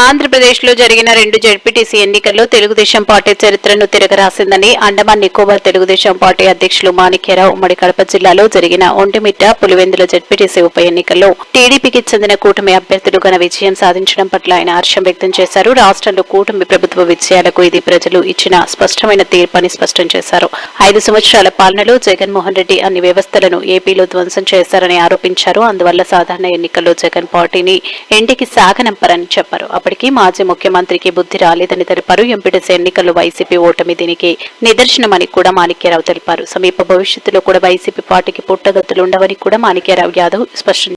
ఆంధ్రప్రదేశ్లో జరిగిన రెండు జడ్పీటీసీ ఎన్నికల్లో తెలుగుదేశం పార్టీ చరిత్రను తిరగరాసిందని అండమాన్ నికోబార్ తెలుగుదేశం పార్టీ అధ్యక్షులు మాణిక్యరావు ఉమ్మడి కడప జిల్లాలో జరిగిన ఒంటిమిట్ట పులివెందుల జడ్పీటీసీ ఉప ఎన్నికల్లో టీడీపీకి చెందిన కూటమి అభ్యర్థులు ఘన విజయం సాధించడం పట్ల ఆయన హర్షం వ్యక్తం చేశారు. రాష్ట్రంలో కూటమి ప్రభుత్వ విజయాలకు ఇది ప్రజలు ఇచ్చిన స్పష్టమైన తీర్పని స్పష్టం చేశారు. ఐదు సంవత్సరాల పాలనలో జగన్మోహన్ రెడ్డి అన్ని వ్యవస్థలను ఏపీలో ధ్వంసం చేశారని ఆరోపించారు. అందువల్ల సాధారణ ఎన్నికల్లో జగన్ పార్టీని ఇంటికి సాగనంపరని చెప్పారు. అప్పటికి మాజీ ముఖ్యమంత్రికి బుద్ధి రాలేదని తెలిపారు. ఎంపీటీసీ ఎన్నికల్లో వైసీపీ ఓటమి దీనికి నిదర్శనమని కూడా మాణిక్యరావు తెలిపారు. సమీప భవిష్యత్తులో కూడా వైసీపీ పార్టీకి పుట్టగతులు ఉండవని కూడా మాణిక్యరావు యాదవ్ స్పష్టం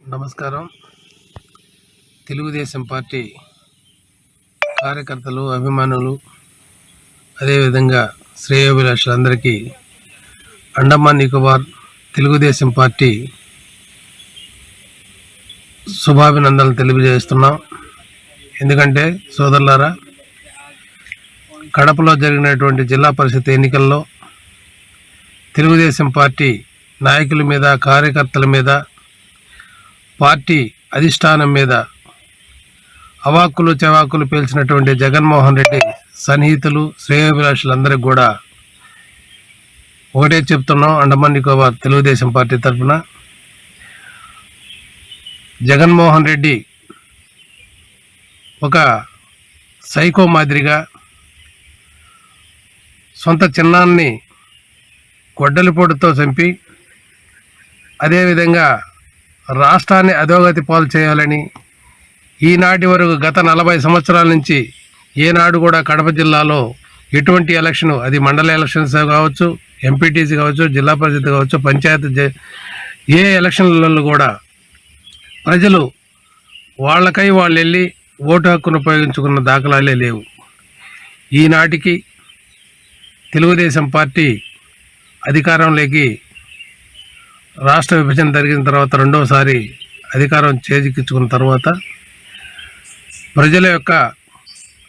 నమస్కారం. తెలుగుదేశం పార్టీ కార్యకర్తలు అభిమానులు అదేవిధంగా శ్రేయోభిలాషులందరికీ అండమాన్ నికోబార్ తెలుగుదేశం పార్టీ శుభాభినందనలు తెలియజేస్తున్నాం. ఎందుకంటే సోదరులారా కడపలో జరిగినటువంటి జిల్లా పరిషత్ ఎన్నికల్లో తెలుగుదేశం పార్టీ నాయకుల మీద కార్యకర్తల మీద పార్టీ అధిష్టానం మీద అవాక్కులు చవాకులు పేల్చినటువంటి జగన్మోహన్ రెడ్డి సన్నిహితులు శ్రేయోభిలాషులందరికీ కూడా ఒకటే చెప్తున్నాం అండమాన్ నికోబార్ తెలుగుదేశం పార్టీ తరఫున. జగన్మోహన్ రెడ్డి ఒక సైకో మాదిరిగా సొంత చిన్నాన్ని గొడ్డలిపోటుతో చంపి అదేవిధంగా రాష్ట్రాన్ని అధోగతి పాలు చేయాలని ఈనాటి వరకు గత నలభై సంవత్సరాల నుంచి ఏనాడు కూడా కడప జిల్లాలో ఎటువంటి ఎలక్షన్ అది మండల ఎలక్షన్స్ కావచ్చు ఎంపీటీసీ కావచ్చు జిల్లా పరిషత్ కావచ్చు పంచాయతీ జ- ఏ ఎలక్షన్లలో కూడా ప్రజలు వాళ్ళకై వాళ్ళు వెళ్ళి ఓటు హక్కును ఉపయోగించుకున్న దాఖలాలే లేవు. ఈనాటికి తెలుగుదేశం పార్టీ అధికారంలోకి రాష్ట్ర విభజన జరిగిన తర్వాత రెండవసారి అధికారం చేజిక్కించుకున్న తర్వాత ప్రజల యొక్క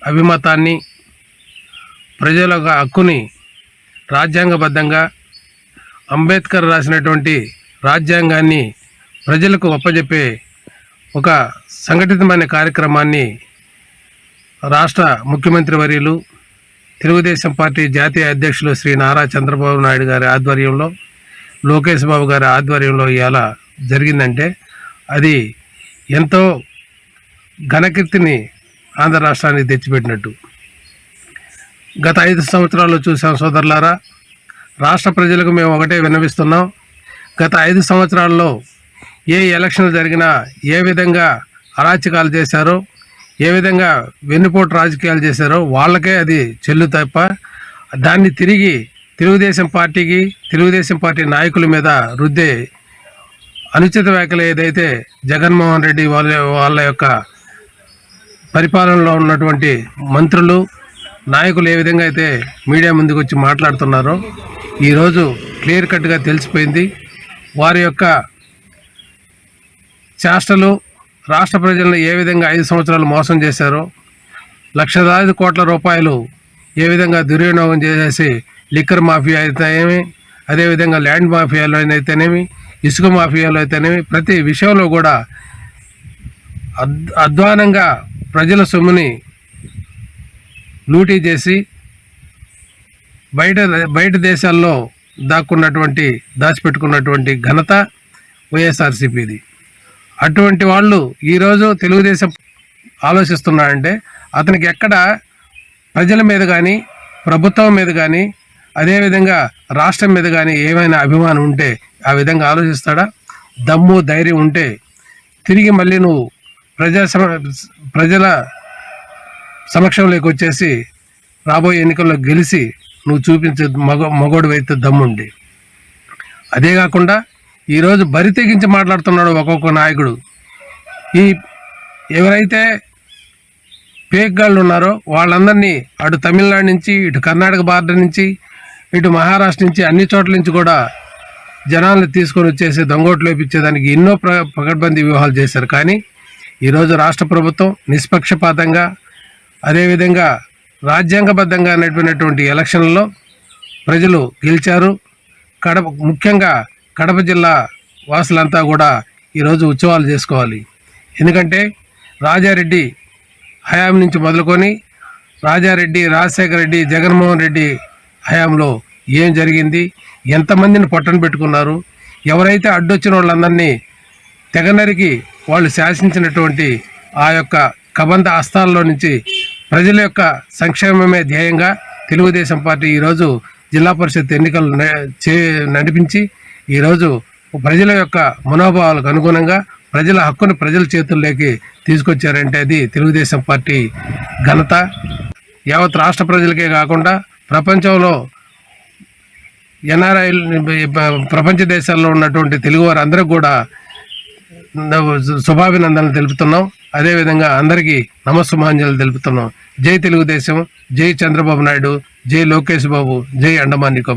అభిమతాన్ని ప్రజల యొక్క హక్కుని రాజ్యాంగబద్ధంగా అంబేద్కర్ రాసినటువంటి రాజ్యాంగాన్ని ప్రజలకు ఒప్పజెప్పే ఒక సంఘటితమైన కార్యక్రమాన్ని రాష్ట్ర ముఖ్యమంత్రి వర్యులు తెలుగుదేశం పార్టీ జాతీయ అధ్యక్షులు శ్రీ నారా చంద్రబాబు నాయుడు గారి ఆధ్వర్యంలో లోకేష్ బాబు గారి ఆధ్వర్యంలో ఇవాళ జరిగిందంటే అది ఎంతో ఘనకీర్తిని ఆంధ్ర రాష్ట్రానికి తెచ్చిపెట్టినట్టు. గత ఐదు సంవత్సరాలు చూసాం సోదరులారా రాష్ట్ర ప్రజలకు మేము ఒకటే విన్నవిస్తున్నాం గత ఐదు సంవత్సరాల్లో ఏ ఎలక్షన్లు జరిగినా ఏ విధంగా అరాచకాలు చేశారో ఏ విధంగా వెన్నుపోటు రాజకీయాలు చేశారో వాళ్ళకే అది చెల్లు తప్ప దాన్ని తిరిగి తెలుగుదేశం పార్టీకి తెలుగుదేశం పార్టీ నాయకుల మీద రుద్దే అనుచిత వ్యాఖ్యలు ఏదైతే జగన్మోహన్ రెడ్డి వాళ్ళ వాళ్ళ యొక్క పరిపాలనలో ఉన్నటువంటి మంత్రులు నాయకులు ఏ విధంగా అయితే మీడియా ముందుకు వచ్చి మాట్లాడుతున్నారో ఈరోజు క్లియర్ కట్గా తెలిసిపోయింది. వారి యొక్క చేష్టలు రాష్ట్ర ప్రజలను ఏ విధంగా ఐదు సంవత్సరాలు మోసం చేశారో లక్షలాది కోట్ల రూపాయలు ఏ విధంగా దుర్వినియోగం చేసేసి లిక్కర్ మాఫియా అయితేనేమి అదేవిధంగా ల్యాండ్ మాఫియాలో అయితేనేమి ఇసుక మాఫియాలో అయితేనేమి ప్రతి విషయంలో కూడా అద్ అధ్వానంగా ప్రజల సొమ్ముని లూటీ చేసి బయట బయట దేశాల్లో దాక్కున్నటువంటి దాచిపెట్టుకున్నటువంటి ఘనత వైఎస్ఆర్సీపీది. అటువంటి వాళ్ళు ఈరోజు తెలుగుదేశం ఆలోచిస్తున్నాడంటే అతనికి ఎక్కడ ప్రజల మీద కానీ ప్రభుత్వం మీద కానీ అదేవిధంగా రాష్ట్రం మీద కానీ ఏమైనా అభిమానం ఉంటే ఆ విధంగా ఆలోచిస్తాడా? దమ్ము ధైర్యం ఉంటే తిరిగి మళ్ళీ నువ్వు ప్రజా ప్రజల సమక్షంలోకి వచ్చేసి రాబోయే ఎన్నికల్లో గెలిచి నువ్వు చూపించే మగ మగోడు అయితే దమ్ముండి. అదే కాకుండా ఈరోజు బరి తెగించి మాట్లాడుతున్నాడు ఒక్కొక్క నాయకుడు. ఈ ఎవరైతే పేగ్గాళ్ళు ఉన్నారో వాళ్ళందరినీ అటు తమిళనాడు నుంచి ఇటు కర్ణాటక బార్డర్ నుంచి ఇటు మహారాష్ట్ర నుంచి అన్ని చోట్ల నుంచి కూడా జనాలను తీసుకొని వచ్చేసి దొంగోట్లు వేపించేదానికి ఎన్నో ప్ర పకడ్బందీ వ్యూహాలు చేశారు. కానీ ఈరోజు రాష్ట్ర ప్రభుత్వం నిష్పక్షపాతంగా అదేవిధంగా రాజ్యాంగబద్ధంగా నడిపినటువంటి ఎలక్షన్లలో ప్రజలు గెలిచారు. కడప ముఖ్యంగా కడప జిల్లా వాసులంతా కూడా ఈరోజు ఉత్సవాలు చేసుకోవాలి. ఎందుకంటే రాజారెడ్డి హయాం నుంచి మొదలుకొని రాజారెడ్డి రాజశేఖర రెడ్డి జగన్మోహన్ రెడ్డి హయాంలో ఏం జరిగింది ఎంతమందిని పొట్టన పెట్టుకున్నారు ఎవరైతే అడ్డొచ్చిన వాళ్ళందరినీ తెగనరికి వాళ్ళు శాసించినటువంటి ఆ యొక్క కబంధ అస్తాల్లో నుంచి ప్రజల యొక్క సంక్షేమమే ధ్యేయంగా తెలుగుదేశం పార్టీ ఈరోజు జిల్లా పరిషత్ ఎన్నికలు చే నడిపించి ఈరోజు ప్రజల యొక్క మనోభావాలకు అనుగుణంగా ప్రజల హక్కును ప్రజల చేతుల్లోకి తీసుకొచ్చారంటే అది తెలుగుదేశం పార్టీ ఘనత. యావత్ రాష్ట్ర ప్రజలకే కాకుండా ప్రపంచంలో ఎన్ఆర్ఐ ప్రపంచ దేశాల్లో ఉన్నటువంటి తెలుగు వారందరికీ కూడా శుభాభినందనలు తెలుపుతున్నాం. అదేవిధంగా అందరికీ నమస్సుమాంజలు తెలుపుతున్నాం. జై తెలుగుదేశం జై చంద్రబాబు నాయుడు జై లోకేష్ బాబు జై అండమాన్ నికోబార్.